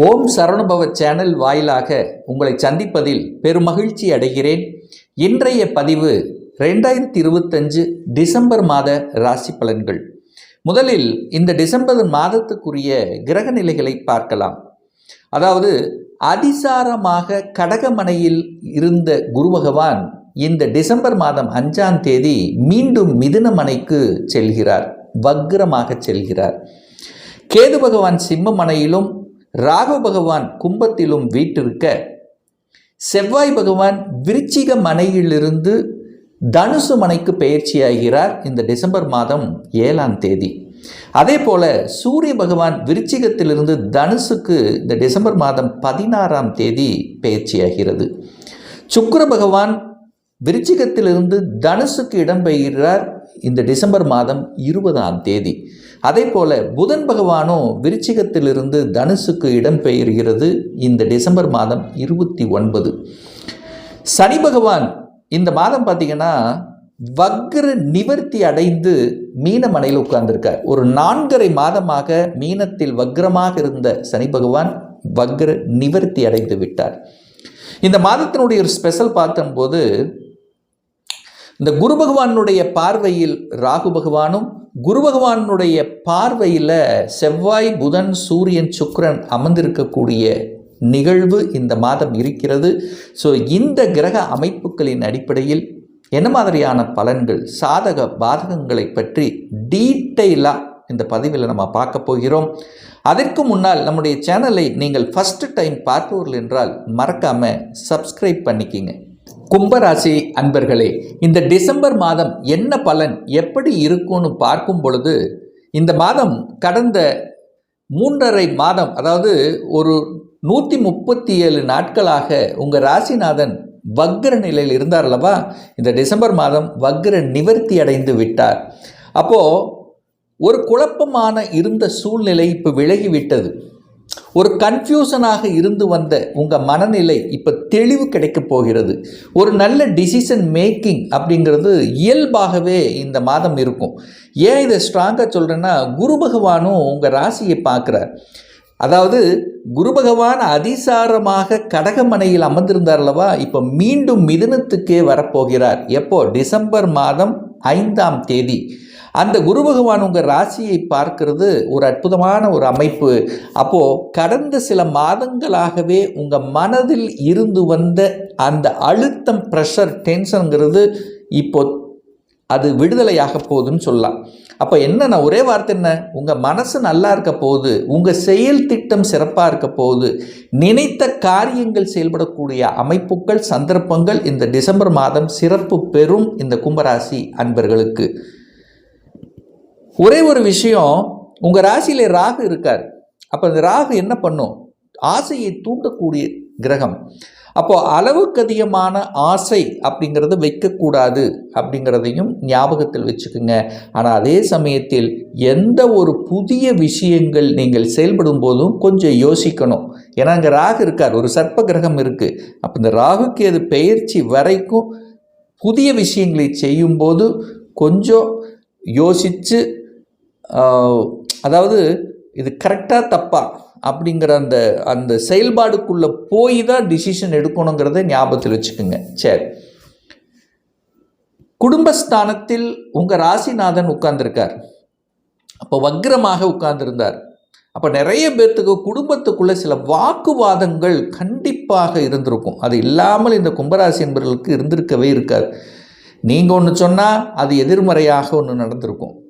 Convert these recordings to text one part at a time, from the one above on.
ஓம் சரணுபவ channel வாயிலாக உங்களை சந்திப்பதில் பெருமகிழ்ச்சி அடைகிறேன். இன்றைய பதிவு ரெண்டாயிரத்தி இருபத்தஞ்சு டிசம்பர் மாத ராசி பலன்கள். முதலில் இந்த டிசம்பர் மாதத்துக்குரிய கிரக நிலைகளை பார்க்கலாம். அதாவது அதிசாரமாக கடகமனையில் இருந்த குரு பகவான் இந்த டிசம்பர் மாதம் அஞ்சாம் தேதி மீண்டும் மிதுனமனைக்கு செல்கிறார் வக்ரமாக செல்கிறார். கேது பகவான் சிம்மமனையிலும் ராகு பகவான் கும்பத்திலும் வீட்டிருக்க. செவ்வாய் பகவான் விருச்சிக மனையிலிருந்து தனுசு மனைக்கு பயிற்சியாகிறார் இந்த டிசம்பர் மாதம் ஏழாம் தேதி. அதே போல சூரிய பகவான் விருச்சிகத்திலிருந்து தனுசுக்கு இந்த டிசம்பர் மாதம் பதினாறாம் தேதி பயிற்சியாகிறது சுக்கர பகவான் விருச்சிகத்திலிருந்து தனுசுக்கு இடம்பெயர்கிறார். இந்த டிசம்பர் மாதம் இருபதாம் தேதி. அதே போல புதன் பகவானும் விருச்சிகத்திலிருந்து தனுசுக்கு இடம்பெயர்கிறது இந்த டிசம்பர் மாதம் இருபத்தி ஒன்பது. சனி பகவான் இந்த மாதம் பார்த்தீங்கன்னா வக்ர நிவர்த்தி அடைந்து மீனமனையில் உட்கார்ந்திருக்கார். ஒரு நான்கரை மாதமாக மீனத்தில் வக்ரமாக இருந்த சனி பகவான் வக்ர நிவர்த்தி அடைந்து விட்டார். இந்த மாதத்தினுடைய ஒரு ஸ்பெஷல் பார்த்தம்போது இந்த குரு பகவானுடைய பார்வையில் ராகு பகவானும் குரு பகவானுடைய பார்வையில் செவ்வாய் புதன் சூரியன் சுக்கரன் அமர்ந்திருக்கக்கூடிய நிகழ்வு இந்த மாதம் இருக்கிறது. ஸோ இந்த கிரக அமைப்புகளின் அடிப்படையில் என்ன மாதிரியான பலன்கள் சாதக பாதகங்களை பற்றி டீட்டெயிலாக இந்த பதிவில் நம்ம பார்க்க போகிறோம். அதற்கு முன்னால் நம்முடைய சேனலை நீங்கள் ஃபஸ்ட்டு டைம் பார்ப்பவர்கள் என்றால் மறக்காமல் சப்ஸ்கிரைப் பண்ணிக்கிங்க. கும்பராசி அன்பர்களே இந்த டிசம்பர் மாதம் என்ன பலன் எப்படி இருக்கும்னு பார்க்கும் பொழுது இந்த மாதம் கடந்த மூன்றரை மாதம் அதாவது ஒரு நூற்றி முப்பத்தி ஏழு நாட்களாக உங்கள் ராசிநாதன் வக்ர நிலையில் இருந்தார் அல்லவா? இந்த டிசம்பர் மாதம் வக்ர நிவர்த்தி அடைந்து விட்டார். அப்போது ஒரு குழப்பமான இருந்த சூழ்நிலை இப்போ விலகிவிட்டது ஒரு கன்ஃபியூஷனாக இருந்து வந்த உங்கள் மனநிலை இப்போ தெளிவு கிடைக்கப் போகிறது. ஒரு நல்ல டிசிஷன் மேக்கிங் அப்படிங்கிறது இயல்பாகவே இந்த மாதம் இருக்கும். ஏன் இதை ஸ்ட்ராங்காக சொல்கிறேன்னா குரு பகவானும் உங்கள் ராசியை பார்க்குறார். அதாவது குரு பகவான் அதிசாரமாக கடகமனையில் அமர்ந்திருந்தார் அல்லவா? இப்போ மீண்டும் மிதனத்துக்கே வரப்போகிறார். எப்போ? டிசம்பர் மாதம் ஐந்தாம் தேதி. அந்த குரு பகவான் உங்கள் ராசியை பார்க்கிறது ஒரு அற்புதமான ஒரு அமைப்பு. அப்போது கடந்த சில மாதங்களாகவே உங்கள் மனதில் இருந்து வந்த அந்த அழுத்தம் ப்ரெஷர் டென்ஷனுங்கிறது இப்போ அது விடுதலையாக போகுதுன்னு சொல்லலாம். அப்போ என்னென்ன ஒரே வார்த்தை என்ன? உங்கள் மனசு நல்லா இருக்க போகுது உங்கள் செயல் திட்டம் சிறப்பாக இருக்க போகுது நினைத்த காரியங்கள் செயல்படக்கூடிய அமைப்புகள் சந்தர்ப்பங்கள் இந்த டிசம்பர் மாதம் சிறப்பு பெறும் இந்த கும்பராசி அன்பர்களுக்கு. ஒரே ஒரு விஷயம் உங்கள் ராசியிலே ராகு இருக்கார். அப்போ இந்த ராகு என்ன பண்ணும்? ஆசையை தூண்டக்கூடிய கிரகம். அப்போது அளவுக்கு அதிகமான ஆசை அப்படிங்கிறத வைக்கக்கூடாது அப்படிங்கிறதையும் ஞாபகத்தில் வச்சுக்கோங்க. ஆனால் அதே சமயத்தில் எந்த ஒரு புதிய விஷயங்கள் நீங்கள் செயல்படும் போதும் கொஞ்சம் யோசிக்கணும். ஏன்னா அங்கே ராகு இருக்கார் ஒரு சர்ப்ப கிரகம் இருக்குது அப்போ இந்த ராகுக்கு அது பெயர்ச்சி வரைக்கும் புதிய விஷயங்களை செய்யும்போது கொஞ்சம் யோசித்து அதாவது இது கரெக்டாக தப்பா அப்படிங்கிற அந்த அந்த செயல்பாடுக்குள்ளே போய் தான் டிசிஷன் எடுக்கணுங்கிறத ஞாபகத்தில் வச்சுக்கோங்க. சரி. குடும்பஸ்தானத்தில் உங்கள் ராசிநாதன் உட்கார்ந்துருக்கார். அப்போ வக்ரமாக உட்கார்ந்துருந்தார். அப்போ நிறைய பேர்த்துக்கு குடும்பத்துக்குள்ளே சில வாக்குவாதங்கள் கண்டிப்பாக இருந்திருக்கும். அது இல்லாமல் இந்த கும்பராசி என்பவர்களுக்கு இருந்திருக்கவே இருக்காது. நீங்கள் ஒன்று சொன்னால் அது எதிர்மறையாக ஒன்று நடந்திருக்கும்.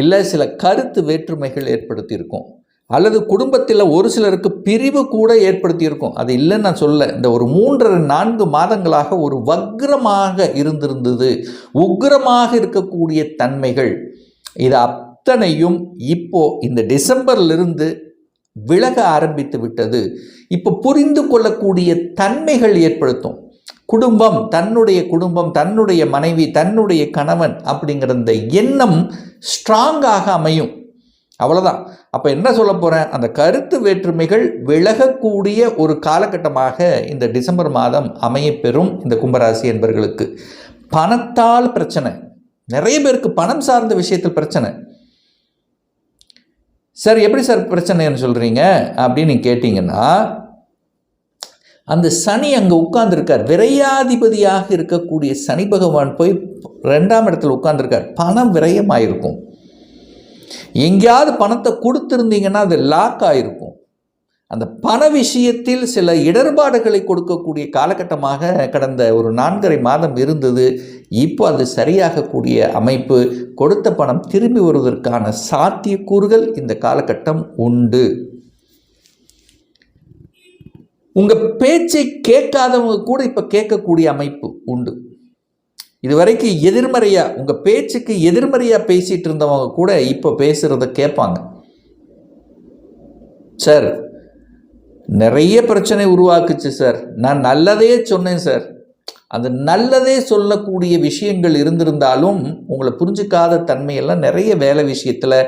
இல்லை சில கருத்து வேற்றுமைகள் ஏற்படுத்தியிருக்கும். அல்லது குடும்பத்தில் ஒரு சிலருக்கு பிரிவு கூட ஏற்படுத்தியிருக்கும். அது இல்லைன்னு நான் சொல்ல இந்த ஒரு மூன்றரை நான்கு மாதங்களாக ஒரு வக்ரமாக இருந்திருந்தது. உக்ரமாக இருக்கக்கூடிய தன்மைகள். இது அத்தனையும் இப்போ இந்த டிசம்பர்லிருந்து விலக ஆரம்பித்து விட்டது. இப்போ புரிந்து கொள்ளக்கூடிய தன்மைகள் ஏற்படுத்தும். குடும்பம் தன்னுடைய குடும்பம் தன்னுடைய மனைவி தன்னுடைய கணவன் அப்படிங்கிற இந்த எண்ணம் ஸ்ட்ராங்காக அமையும். அவ்வளோதான் அப்போ என்ன சொல்ல போகிறேன் அந்த கருத்து வேற்றுமைகள் விலகக்கூடிய ஒரு காலகட்டமாக இந்த டிசம்பர் மாதம் அமையப்பெறும் இந்த கும்பராசி என்பர்களுக்கு. பணத்தால் பிரச்சனை. நிறைய பேருக்கு பணம் சார்ந்த விஷயத்தில் பிரச்சனை. சார் எப்படி சார் பிரச்சனைன்னு சொல்கிறீங்க அப்படின்னு நீங்கள் கேட்டிங்கன்னா அந்த சனி அங்கே உட்கார்ந்துருக்கார். விரையாதிபதியாக இருக்கக்கூடிய சனி பகவான் போய் ரெண்டாம் இடத்துல உட்கார்ந்துருக்கார். பணம் விரயமாயிருக்கும். எங்கேயாவது பணத்தை கொடுத்துருந்தீங்கன்னா அது லாக் ஆயிருக்கும். அந்த பண விஷயத்தில் சில இடர்பாடுகளை கொடுக்கக்கூடிய காலகட்டமாக கடந்த ஒரு நான்கரை மாதம் இருந்தது. இப்போ அது சரியாகக்கூடிய அமைப்பு. கொடுத்த பணம் திரும்பி வருவதற்கான சாத்தியக்கூறுகள் இந்த காலகட்டம் உண்டு. உங்கள் பேச்சை கேட்காதவங்க கூட இப்போ கேட்கக்கூடிய அமைப்பு உண்டு. இதுவரைக்கும் எதிர்மறையாக உங்கள் பேச்சுக்கு எதிர்மறையாக பேசிகிட்டு இருந்தவங்க கூட இப்போ பேசுகிறத கேட்பாங்க. சார் நிறைய பிரச்சனை உருவாக்குச்சு சார் நான் நல்லதே சொன்னேன் சார் அந்த நல்லதே சொல்லக்கூடிய விஷயங்கள் இருந்திருந்தாலும் உங்களை புரிஞ்சுக்காத தன்மையெல்லாம் நிறைய வேலை விஷயத்தில்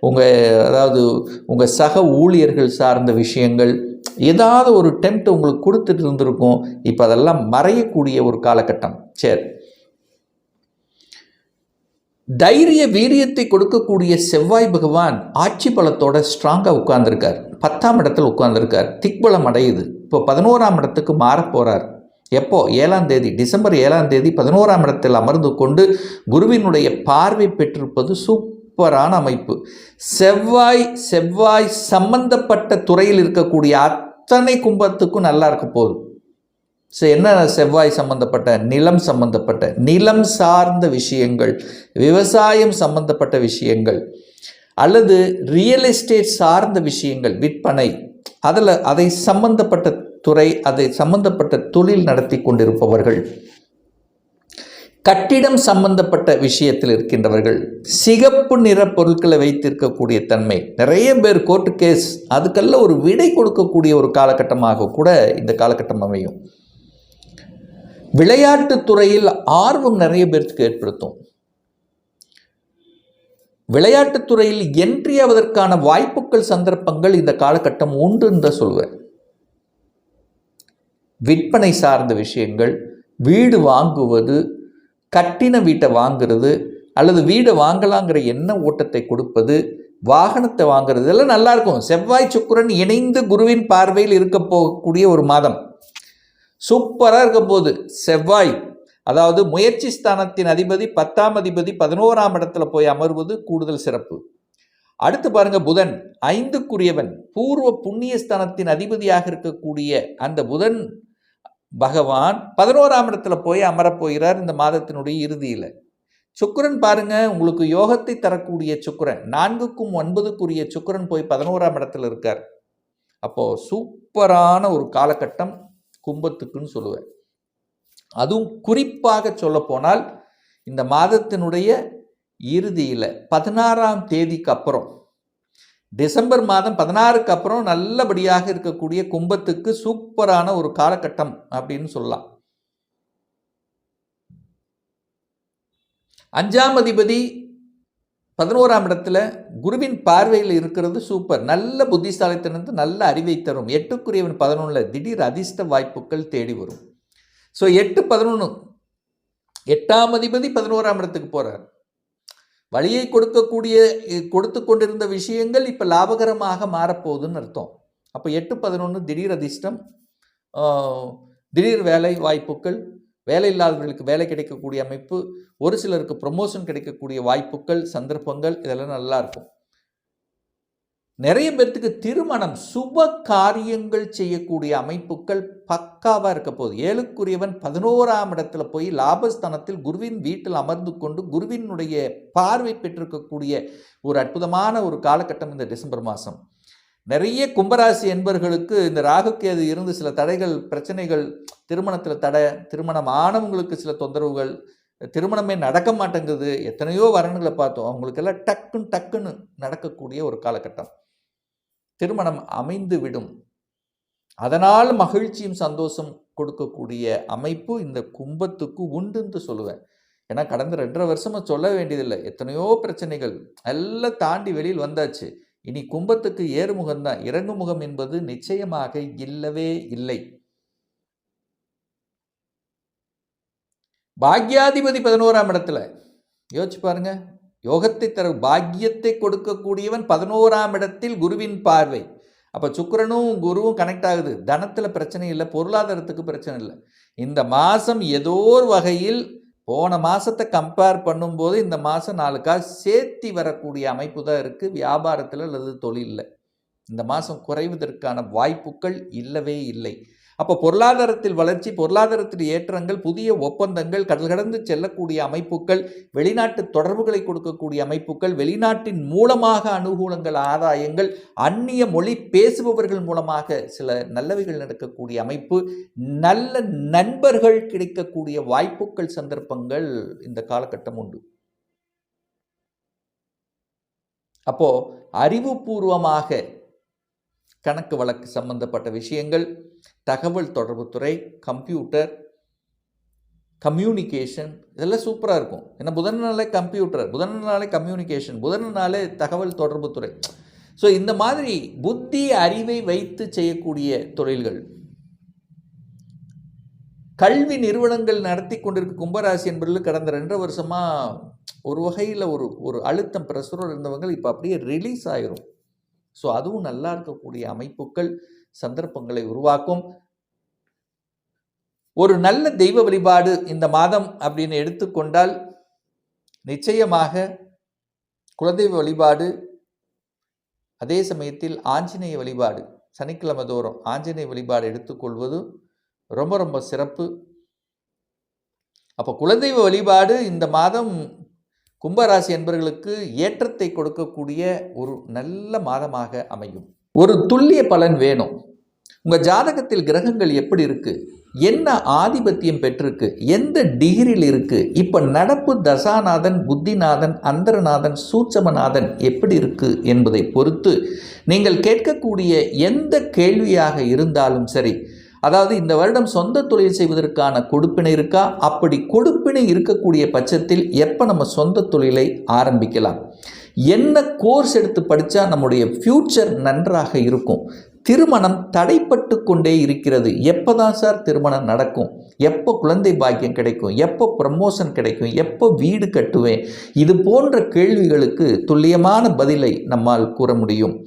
உங்கள் அதாவது உங்கள் சக ஊழியர்கள் சார்ந்த விஷயங்கள் ஏதாவது ஒரு டெம்ட் உங்களுக்கு கொடுத்துட்டு இருந்திருக்கும் இப்போ அதெல்லாம் மறையக்கூடிய ஒரு காலகட்டம். சரி. தைரிய வீரியத்தை கொடுக்கக்கூடிய செவ்வாய் பகவான் ஆட்சி பலத்தோட ஸ்ட்ராங்காக உட்கார்ந்துருக்கார். பத்தாம் இடத்தில் உட்கார்ந்துருக்கார். திக்பலம் அடையுது. இப்போ பதினோராம் இடத்துக்கு மாறப் போகிறார் எப்போ? ஏழாம் தேதி. டிசம்பர் ஏழாம் தேதி பதினோராம் இடத்தில் அமர்ந்து கொண்டு குருவினுடைய பார்வை பெற்றிருப்பது சூப்பரான அமைப்பு. செவ்வாய் செவ்வாய் சம்பந்தப்பட்ட துறையில் இருக்கக்கூடிய அத்தனை கும்பத்துக்கும் நல்லா இருக்க போகுது. ஸோ என்ன செவ்வாய் சம்பந்தப்பட்ட நிலம் சம்பந்தப்பட்ட நிலம் சார்ந்த விஷயங்கள் விவசாயம் சம்பந்தப்பட்ட விஷயங்கள் அல்லது ரியல் எஸ்டேட் சார்ந்த விஷயங்கள் விற்பனை அதில் அதை சம்பந்தப்பட்ட துறை அதை சம்பந்தப்பட்ட தொழில் நடத்தி கொண்டிருப்பவர்கள். கட்டிடம் சம்பந்தப்பட்ட விஷயத்தில் இருக்கின்றவர்கள் சிகப்பு நிற பொருட்களை வைத்திருக்கக்கூடிய தன்மை. நிறைய பேர் கோர்ட்டு கேஸ் அதுக்கெல்லாம் ஒரு விடை கொடுக்கக்கூடிய ஒரு காலகட்டமாக கூட இந்த காலகட்டம் அமையும். விளையாட்டுத்துறையில் ஆர்வம் நிறைய பேருக்கு ஏற்படுத்தும். விளையாட்டுத்துறையில் என்ட்ரி ஆவதற்கான வாய்ப்புகள் சந்தர்ப்பங்கள் இந்த காலகட்டம் உண்டுன்னு தான் சொல்வேன். விற்பனை சார்ந்த விஷயங்கள் வீடு வாங்குவது கட்டின வீட்டை வாங்குறது அல்லது வீடை வாங்கலாங்கிற எண்ண ஓட்டத்தை கொடுப்பது வாகனத்தை வாங்குறது இதெல்லாம் நல்லா இருக்கும். செவ்வாய் சுக்கிரன் இணைந்து குருவின் பார்வையில் இருக்க போகக்கூடிய ஒரு மாதம். சூப்பராக இருக்க போகுது. செவ்வாய் அதாவது முயற்சி ஸ்தானத்தின் அதிபதி பத்தாம் அதிபதி பதினோராம் இடத்துல போய் அமர்வது கூடுதல் சிறப்பு. அடுத்து பாருங்க புதன் ஐந்துக்குரியவன் பூர்வ புண்ணிய ஸ்தானத்தின் அதிபதியாக இருக்கக்கூடிய அந்த புதன் பகவான் பதினோராம் இடத்துல போய் அமரப் போகிறார் இந்த மாதத்தினுடைய இறுதியில். சுக்கிரன் பாருங்க உங்களுக்கு யோகத்தை தரக்கூடிய சுக்கிரன் நான்குக்கும் ஒன்பதுக்குரிய சுக்கிரன் போய் பதினோராம் இடத்துல இருக்கார். அப்போது சூப்பரான ஒரு காலகட்டம் கும்பத்துக்குன்னு சொல்லுவேன். அதுவும் குறிப்பாக சொல்லப்போனால் இந்த மாதத்தினுடைய இறுதியில் பதினாறாம் தேதிக்கு அப்புறம் டிசம்பர் மாதம் பதினாறுக்கு அப்புறம் நல்லபடியாக இருக்கக்கூடிய கும்பத்துக்கு சூப்பரான ஒரு காலகட்டம் அப்படின்னு சொல்லலாம். அஞ்சாம் அதிபதி பதினோராம் இடத்துல குருவின் பார்வையில் இருக்கிறது சூப்பர். நல்ல புத்திசாலித்தனத்து நல்ல அறிவை தரும். எட்டுக்குரியவன் பதினொன்றில் திடீர் அதிர்ஷ்ட வாய்ப்புகள் தேடி வரும். ஸோ எட்டு பதினொன்று எட்டாம் அதிபதி பதினோராம் இடத்துக்கு போகிறார் வழியை கொடுக்கக்கூடிய கொடுத்து கொண்டிருந்த விஷயங்கள் இப்போ லாபகரமாக மாறப்போகுதுன்னு அர்த்தம். அப்போ எட்டு பதினொன்று திடீர் அதிர்ஷ்டம் திடீர் வேலை வாய்ப்புகள் வேலை இல்லாதவர்களுக்கு வேலை கிடைக்கக்கூடிய அமைப்பு ஒரு சிலருக்கு ப்ரொமோஷன் கிடைக்கக்கூடிய வாய்ப்புகள் சந்தர்ப்பங்கள் இதெல்லாம் நல்லா இருக்கும். நிறைய பேர்த்துக்கு திருமணம் சுப காரியங்கள் செய்யக்கூடிய அமைப்புகள் பக்காவாக இருக்க போகுது. ஏழுக்குரியவன் பதினோராம் இடத்துல போய் லாபஸ்தானத்தில் குருவின் வீட்டில் அமர்ந்து கொண்டு குருவினுடைய பார்வை பெற்றிருக்கக்கூடிய ஒரு அற்புதமான ஒரு காலகட்டம் இந்த டிசம்பர் மாதம் நிறைய கும்பராசி என்பர்களுக்கு இந்த ராகுக்கேது இருந்து சில தடைகள் பிரச்சனைகள் திருமணத்தில் தடை திருமணம் ஆனவங்களுக்கு சில தொந்தரவுகள் திருமணமே நடக்க மாட்டேங்குது. எத்தனையோ வரன்களை பார்த்தோம். அவங்களுக்கெல்லாம் டக்குன்னு டக்குன்னு நடக்கக்கூடிய ஒரு காலகட்டம். திருமணம் அமைந்துவிடும். அதனால் மகிழ்ச்சியும் சந்தோஷம் கொடுக்கக்கூடிய அமைப்பு இந்த கும்பத்துக்கு உண்டுன்னு சொல்லுவேன். ஏன்னா கடந்த ரெண்டரை வருஷமாக சொல்ல வேண்டியதில்லை. எத்தனையோ பிரச்சனைகள் எல்லாம் தாண்டி வெளியில் வந்தாச்சு. இனி கும்பத்துக்கு ஏறுமுகம் தான். இறங்குமுகம் என்பது நிச்சயமாக இல்லவே இல்லை. பாக்யாதிபதி பதினோராம் இடத்துல. யோசிச்சு பாருங்க. யோகத்தை தர பாக்கியத்தை கொடுக்கக்கூடியவன் பதினோராம் இடத்தில் குருவின் பார்வை. அப்போ சுக்கரனும் குருவும் கனெக்ட் ஆகுது. தனத்தில் பிரச்சனை இல்லை பொருளாதாரத்துக்கு பிரச்சனை இல்லை. இந்த மாதம் ஏதோ ஒரு வகையில் போன மாதத்தை கம்பேர் பண்ணும்போது இந்த மாதம் நாலு காசு சேர்த்தி வரக்கூடிய அமைப்பு தான் இருக்குது வியாபாரத்தில் அல்லது தொழிலில். இந்த மாதம் குறைவதற்கான வாய்ப்புகள் இல்லவே இல்லை. அப்போ பொருளாதாரத்தில் வளர்ச்சி பொருளாதாரத்தில் ஏற்றங்கள் புதிய ஒப்பந்தங்கள் கடல் கடந்து செல்லக்கூடிய அமைப்புகள் வெளிநாட்டு தொடர்புகளை கொடுக்கக்கூடிய அமைப்புகள் வெளிநாட்டின் மூலமாக அனுகூலங்கள் ஆதாயங்கள் அந்நிய மொழி பேசுபவர்கள் மூலமாக சில நல்லவைகள் நடக்கக்கூடிய அமைப்பு நல்ல நண்பர்கள் கிடைக்கக்கூடிய வாய்ப்புகள் சந்தர்ப்பங்கள் இந்த காலகட்டம் உண்டு. அப்போ அறிவுபூர்வமாக கணக்கு வழக்கு சம்பந்தப்பட்ட விஷயங்கள் தகவல் தொடர்புத்துறை கம்ப்யூட்டர் கம்யூனிகேஷன் இதெல்லாம் சூப்பராக இருக்கும். ஏன்னா புதனாலே கம்ப்யூட்டர் புதனாலே நாளே கம்யூனிகேஷன் புதனாலே நாளே தகவல் தொடர்புத்துறை ஸோ இந்த மாதிரி புத்தி அறிவை வைத்து செய்யக்கூடிய தொழில்கள். கல்வி நிறுவனங்கள் நடத்தி கொண்டிருக்க கும்பராசி என்பதில் கடந்த ரெண்டரை வருஷமாக ஒரு வகையில் ஒரு ஒரு அழுத்தம் பிரசுரம் இருந்தவங்க இப்போ அப்படியே ரிலீஸ் ஆயிரும். ஸோ அதுவும் நல்லா இருக்கக்கூடிய அமைப்புகள். சந்தர்ப்பங்களை உருவாக்கும். ஒரு நல்ல தெய்வ வழிபாடு இந்த மாதம் அப்படின்னு எடுத்துக்கொண்டால் நிச்சயமாக குலதெய்வ வழிபாடு அதே சமயத்தில் ஆஞ்சநேய வழிபாடு சனிக்கிழமை தோறும் ஆஞ்சநேய வழிபாடு எடுத்துக்கொள்வது ரொம்ப ரொம்ப சிறப்பு. அப்போ குலதெய்வ வழிபாடு இந்த மாதம் கும்பராசி என்பவர்களுக்கு ஏற்றத்தை கொடுக்கக்கூடிய ஒரு நல்ல மாதமாக அமையும். ஒரு துல்லிய பலன் வேணும். உங்கள் ஜாதகத்தில் கிரகங்கள் எப்படி இருக்குது என்ன ஆதிபத்தியம் பெற்றிருக்கு? எந்த டிகிரியில் இருக்குது இப்போ நடப்பு தசாநாதன் புத்திநாதன் அந்தரநாதன் சூட்சமநாதன் எப்படி இருக்குது என்பதை பொறுத்து நீங்கள் கேட்கக்கூடிய எந்த கேள்வியாக இருந்தாலும் சரி அதாவது இந்த வருடம் சொந்த தொழில் செய்வதற்கான கொடுப்பினை இருக்கா? அப்படி கொடுப்பினை இருக்கக்கூடிய பட்சத்தில் எப்போ நம்ம சொந்த தொழிலை ஆரம்பிக்கலாம்? என்ன கோர்ஸ் எடுத்து படித்தா நம்முடைய ஃப்யூச்சர் நன்றாக இருக்கும்? திருமணம் தடைப்பட்டு கொண்டே இருக்கிறது. எப்போ தான் சார் திருமணம் நடக்கும்? எப்போ குழந்தை பாக்கியம் கிடைக்கும்? எப்போ ப்ரமோஷன் கிடைக்கும்? எப்போ வீடு கட்டுவேன்? இது போன்ற கேள்விகளுக்கு துல்லியமான பதிலை நம்மால் கூற முடியும்.